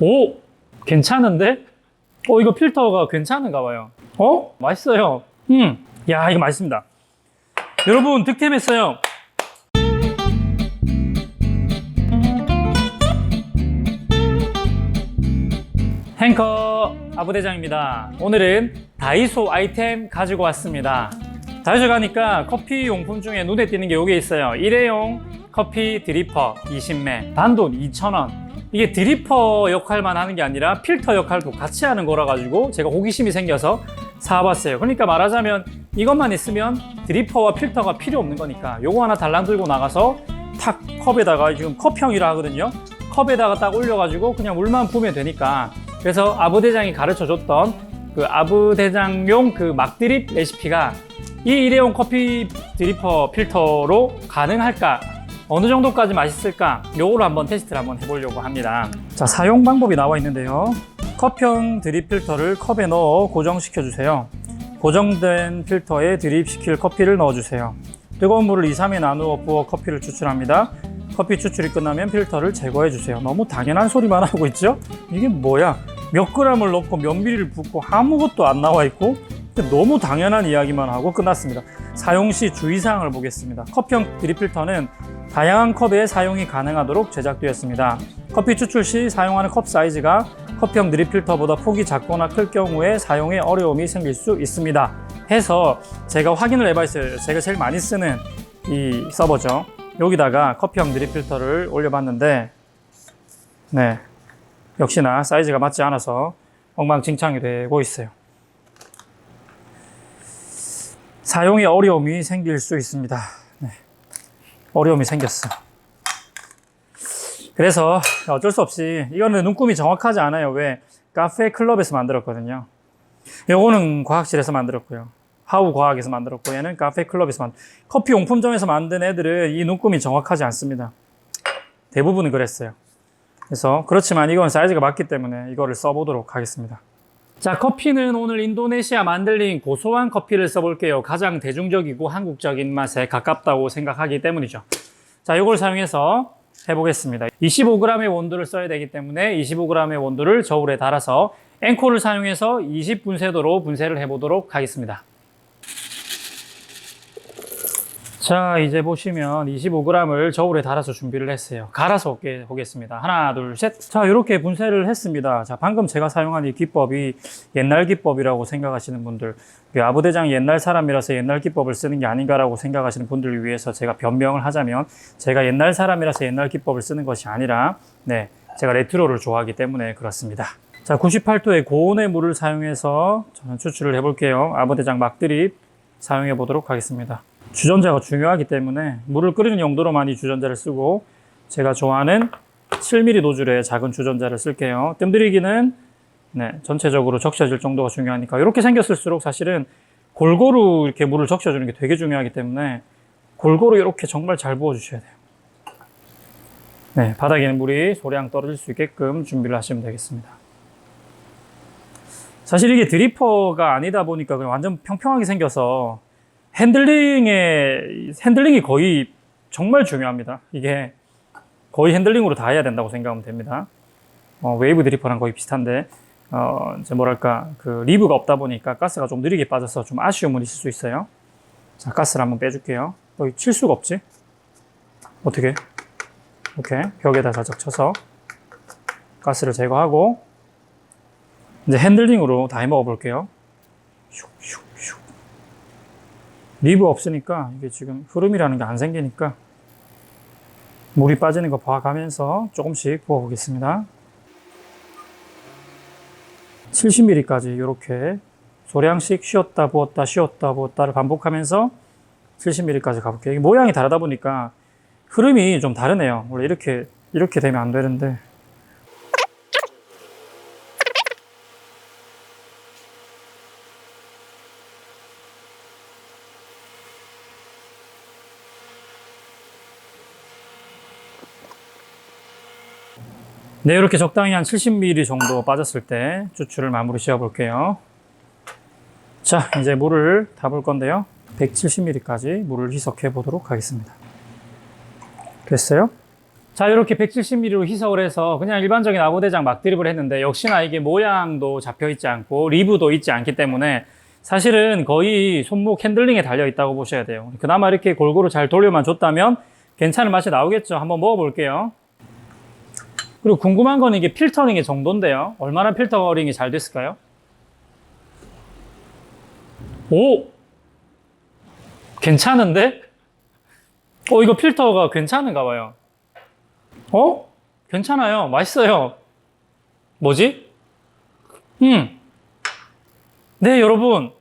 오! 괜찮은데? 어, 이거 필터가 괜찮은가 봐요. 어? 맛있어요. 음. 야, 이거 맛있습니다. 여러분, 득템했어요. 행커 아부대장입니다. 오늘은 다이소 아이템 가지고 왔습니다. 다이소 가니까 커피 용품 중에 눈에 띄는 게 여기 있어요. 일회용 커피 드리퍼 20매, 단돈 2,000원. 이게 드리퍼 역할만 하는 게 아니라 필터 역할도 같이 하는 거라 가지고 제가 호기심이 생겨서 사봤어요. 그러니까 말하자면 이것만 있으면 드리퍼와 필터가 필요 없는 거니까 요거 하나 달랑 들고 나가서 탁 컵에다가 지금 컵형이라 하거든요. 컵에다가 딱 올려가지고 그냥 물만 부으면 되니까 그래서 아부 대장이 가르쳐 줬던 그 아부 대장용 그 막드립 레시피가 이 일회용 커피 드리퍼 필터로 가능할까 어느 정도까지 맛있을까? 요거를 한번 테스트를 한번 해보려고 합니다. 자 사용 방법이 나와 있는데요. 컵형 드립 필터를 컵에 넣어 고정시켜 주세요. 고정된 필터에 드립시킬 커피를 넣어 주세요. 뜨거운 물을 2, 3회 나누어 부어 커피를 추출합니다. 커피 추출이 끝나면 필터를 제거해 주세요. 너무 당연한 소리만 하고 있죠? 이게 뭐야? 몇 그램을 넣고 몇 미리를 붓고 아무것도 안 나와 있고? 너무 당연한 이야기만 하고 끝났습니다. 사용 시 주의사항을 보겠습니다. 컵형 드립 필터는 다양한 컵에 사용이 가능하도록 제작되었습니다. 커피 추출 시 사용하는 컵 사이즈가 컵형 드립필터보다 폭이 작거나 클 경우에 사용에 어려움이 생길 수 있습니다. 해서 제가 확인을 해봤어요. 제가 제일 많이 쓰는 이 서버죠. 여기다가 커피형 드립필터를 올려봤는데 네, 역시나 사이즈가 맞지 않아서 엉망진창이 되고 있어요. 사용에 어려움이 생길 수 있습니다. 네. 어려움이 생겼어. 그래서 어쩔 수 없이 이거는 눈금이 정확하지 않아요. 왜? 카페 클럽에서 만들었거든요. 요거는 과학실에서 만들었고요. 하우 과학에서 만들었고 얘는 카페 클럽에서 만 커피 용품점에서 만든 애들은 이 눈금이 정확하지 않습니다. 대부분은 그랬어요. 그래서 그렇지만 이건 사이즈가 맞기 때문에 이거를 써보도록 하겠습니다. 자, 커피는 오늘 인도네시아 만들린 고소한 커피를 써볼게요. 가장 대중적이고 한국적인 맛에 가깝다고 생각하기 때문이죠. 자, 이걸 사용해서 해보겠습니다. 25g의 원두를 써야 되기 때문에 25g의 원두를 저울에 달아서 앵콜을 사용해서 20분쇄도로 분쇄를 해보도록 하겠습니다. 자, 이제 보시면 25g을 저울에 달아서 준비를 했어요. 갈아서 보겠습니다. 하나, 둘, 셋. 자, 이렇게 분쇄를 했습니다. 자, 방금 제가 사용한 이 기법이 옛날 기법이라고 생각하시는 분들, 그 아부대장이 옛날 사람이라서 옛날 기법을 쓰는 게 아닌가라고 생각하시는 분들을 위해서 제가 변명을 하자면, 제가 옛날 사람이라서 옛날 기법을 쓰는 것이 아니라, 네, 제가 레트로를 좋아하기 때문에 그렇습니다. 자, 98도의 고온의 물을 사용해서 저는 추출을 해볼게요. 아부대장 막드립 사용해 보도록 하겠습니다. 주전자가 중요하기 때문에 물을 끓이는 용도로 많이 주전자를 쓰고 제가 좋아하는 7mm 노즐의 작은 주전자를 쓸게요. 뜸들이기는 네, 전체적으로 적셔질 정도가 중요하니까 이렇게 생겼을수록 사실은 골고루 이렇게 물을 적셔주는 게 되게 중요하기 때문에 골고루 이렇게 정말 잘 부어주셔야 돼요. 네, 바닥에는 물이 소량 떨어질 수 있게끔 준비를 하시면 되겠습니다. 사실 이게 드리퍼가 아니다 보니까 그냥 완전 평평하게 생겨서 핸들링의 핸들링이 거의 정말 중요합니다. 이게 거의 핸들링으로 다 해야 된다고 생각하면 됩니다. 어, 웨이브 드리퍼랑 거의 비슷한데 어, 이제 뭐랄까 그 리브가 없다 보니까 가스가 좀 느리게 빠져서 좀 아쉬움은 있을 수 있어요. 자 가스를 한번 빼줄게요. 여기 칠 수가 없지? 어떻게? 이렇게 벽에다 살짝 쳐서 가스를 제거하고 이제 핸들링으로 다 해먹어 볼게요. 슉슉 슉. 리브 없으니까 이게 지금 흐름이라는 게 안 생기니까 물이 빠지는 거 봐가면서 조금씩 부어 보겠습니다. 70ml까지 이렇게 소량씩 쉬었다 부었다 쉬었다 부었다를 반복하면서 70ml까지 가볼게요. 모양이 다르다 보니까 흐름이 좀 다르네요. 원래 이렇게 이렇게 되면 안 되는데 네, 이렇게 적당히 한 70ml 정도 빠졌을 때 추출을 마무리 씌워 볼게요. 자, 이제 물을 담을 건데요. 170ml까지 물을 희석해 보도록 하겠습니다. 됐어요? 자 이렇게 170mm로 희석을 해서 그냥 일반적인 아고대장 막 드립을 했는데 역시나 이게 모양도 잡혀 있지 않고 리브도 있지 않기 때문에 사실은 거의 손목 핸들링에 달려 있다고 보셔야 돼요 그나마 이렇게 골고루 잘 돌려만 줬다면 괜찮은 맛이 나오겠죠 한번 먹어볼게요 그리고 궁금한 건 이게 필터링의 정도인데요 얼마나 필터링이 잘 됐을까요? 오! 괜찮은데? 어 이거 필터가 괜찮은가 봐요 어? 괜찮아요. 맛있어요. 뭐지? 음. 네, 여러분.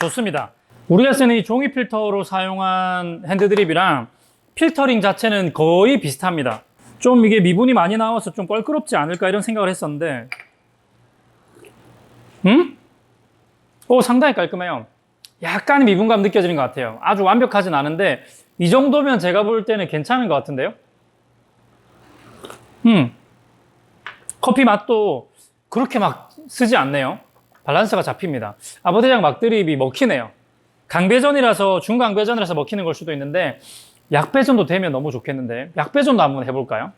좋습니다. 우리가 쓰는 이 종이 필터로 사용한 핸드드립이랑 필터링 자체는 거의 비슷합니다. 좀 이게 미분이 많이 나와서 좀 껄끄럽지 않을까 이런 생각을 했었는데, 음? 오, 상당히 깔끔해요. 약간 미분감 느껴지는 것 같아요. 아주 완벽하진 않은데, 이 정도면 제가 볼 때는 괜찮은 것 같은데요? 음. 커피 맛도 그렇게 막 쓰지 않네요. 밸런스가 잡힙니다. 아버대장 막드립이 먹히네요. 강배전이라서 중강배전이라서 먹히는 걸 수도 있는데 약배전도 되면 너무 좋겠는데 약배전도 한번 해볼까요?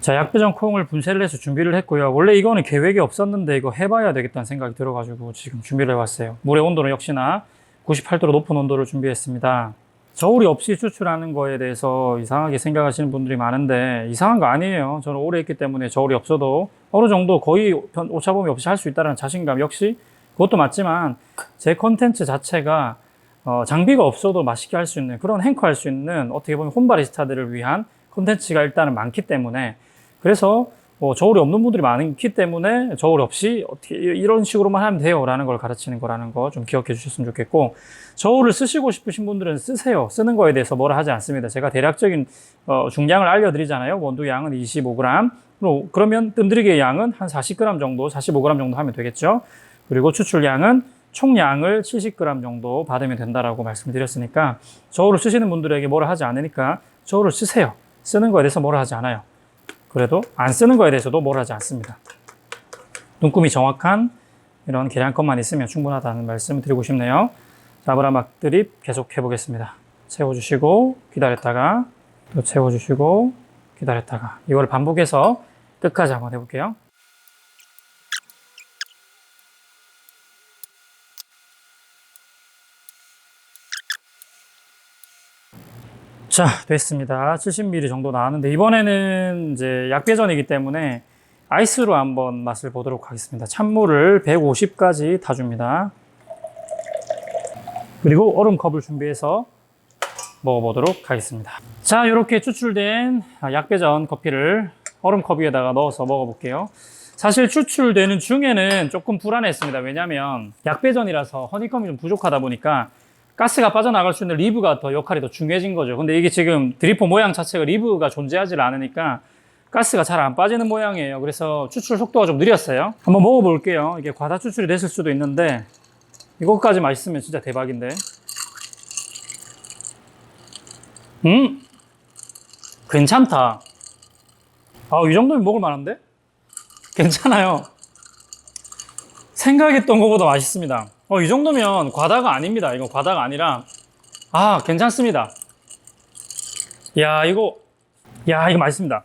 자 약배전 콩을 분쇄를 해서 준비를 했고요. 원래 이거는 계획이 없었는데 이거 해봐야 되겠다는 생각이 들어가지고 지금 준비를 해왔어요. 물의 온도는 역시나 98도로 높은 온도를 준비했습니다. 저울이 없이 추출하는 거에 대해서 이상하게 생각하시는 분들이 많은데 이상한 거 아니에요. 저는 오래 했기 때문에 저울이 없어도 어느 정도 거의 변- 오차범위 없이 할 수 있다는 자신감 역시 그것도 맞지만 제 컨텐츠 자체가 어, 장비가 없어도 맛있게 할 수 있는 그런 행커 할 수 있는 어떻게 보면 홈바리스타들을 위한 컨텐츠가 일단은 많기 때문에 그래서 뭐 저울이 없는 분들이 많기 때문에 저울 없이 어떻게 이런 식으로만 하면 돼요라는 걸 가르치는 거라는 거 좀 기억해 주셨으면 좋겠고 저울을 쓰시고 싶으신 분들은 쓰세요. 쓰는 거에 대해서 뭐라 하지 않습니다. 제가 대략적인 어, 중량을 알려드리잖아요. 원두 양은 25g. 그리고 그러면 뜸들이기의 양은 한 40g 정도, 45g 정도 하면 되겠죠. 그리고 추출량은 총량을 70g 정도 받으면 된다라고 말씀드렸으니까 저울을 쓰시는 분들에게 뭐라 하지 않으니까 저울을 쓰세요. 쓰는 거에 대해서 뭐라 하지 않아요. 그래도 안 쓰는 거에 대해서도 뭐라 하지 않습니다. 눈금이 정확한 이런 계량컷만 있으면 충분하다는 말씀을 드리고 싶네요. 자, 아브라막 드립 계속 해보겠습니다. 채워주시고 기다렸다가 또 채워주시고 기다렸다가 이걸 반복해서 끝까지 한번 해볼게요. 자, 됐습니다. 70ml 정도 나왔는데 이번에는 이제 약배전이기 때문에 아이스로 한번 맛을 보도록 하겠습니다. 찬물을 150까지 타줍니다. 그리고 얼음컵을 준비해서 먹어보도록 하겠습니다. 자, 이렇게 추출된 약배전 커피를 얼음컵 위에다가 넣어서 먹어볼게요. 사실 추출되는 중에는 조금 불안했습니다. 왜냐하면 약배전이라서 허니컴이 좀 부족하다 보니까 가스가 빠져나갈 수 있는 리브가 더 역할이 더 중요해진 거죠. 근데 이게 지금 드리퍼 모양 자체가 리브가 존재하지 않으니까 가스가 잘 안 빠지는 모양이에요. 그래서 추출 속도가 좀 느렸어요. 한번 먹어볼게요. 이게 과다 추출이 됐을 수도 있는데 이것까지 맛있으면 진짜 대박인데. 음, 괜찮다. 아, 이 정도면 먹을 만한데? 괜찮아요. 생각했던 것보다 맛있습니다. 어, 이 정도면 과다가 아닙니다. 이건 과다가 아니라, 아, 괜찮습니다. 야, 이거, 야, 이거 맛있습니다.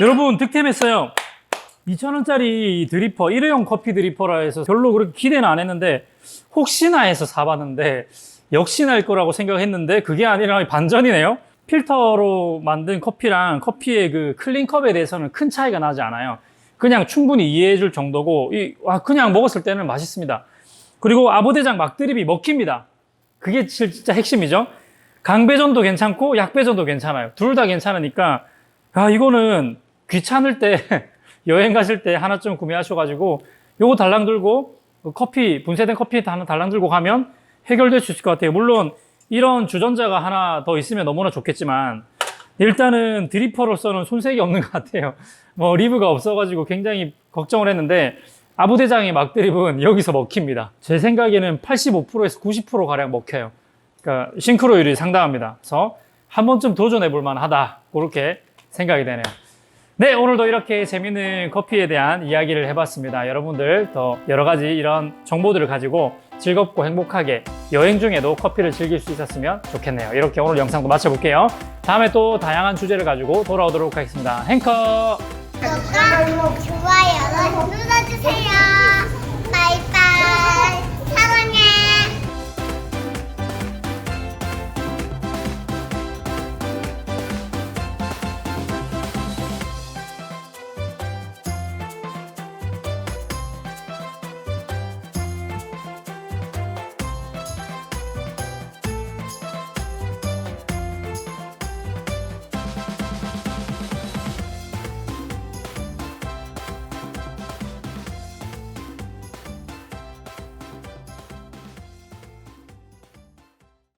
여러분, 득템했어요. 2,000원짜리 드리퍼, 일회용 커피 드리퍼라 해서 별로 그렇게 기대는 안 했는데, 혹시나 해서 사봤는데, 역시나 일 거라고 생각했는데, 그게 아니라 반전이네요. 필터로 만든 커피랑 커피의 그 클린컵에 대해서는 큰 차이가 나지 않아요. 그냥 충분히 이해해 줄 정도고, 이, 와, 그냥 먹었을 때는 맛있습니다. 그리고 아보대장 막드립이 먹힙니다. 그게 진짜 핵심이죠. 강배전도 괜찮고 약배전도 괜찮아요. 둘 다 괜찮으니까 아 이거는 귀찮을 때 여행 가실 때 하나쯤 구매하셔가지고 요거 달랑 들고 그 커피 분쇄된 커피 하나 달랑 들고 가면 해결될 수 있을 것 같아요. 물론 이런 주전자가 하나 더 있으면 너무나 좋겠지만 일단은 드리퍼로서는 손색이 없는 것 같아요. 뭐 리브가 없어가지고 굉장히 걱정을 했는데 아부대장의 막드립은 여기서 먹힙니다. 제 생각에는 85%에서 90% 가량 먹혀요. 그러니까 싱크로율이 상당합니다. 그래서 한 번쯤 도전해 볼 만하다. 그렇게 생각이 되네요. 네, 오늘도 이렇게 재밌는 커피에 대한 이야기를 해봤습니다. 여러분들 더 여러 가지 이런 정보들을 가지고 즐겁고 행복하게 여행 중에도 커피를 즐길 수 있었으면 좋겠네요. 이렇게 오늘 영상도 마쳐볼게요. 다음에 또 다양한 주제를 가지고 돌아오도록 하겠습니다. 행커! 구독과 좋아요를 눌러주세요. 바이바이. 사랑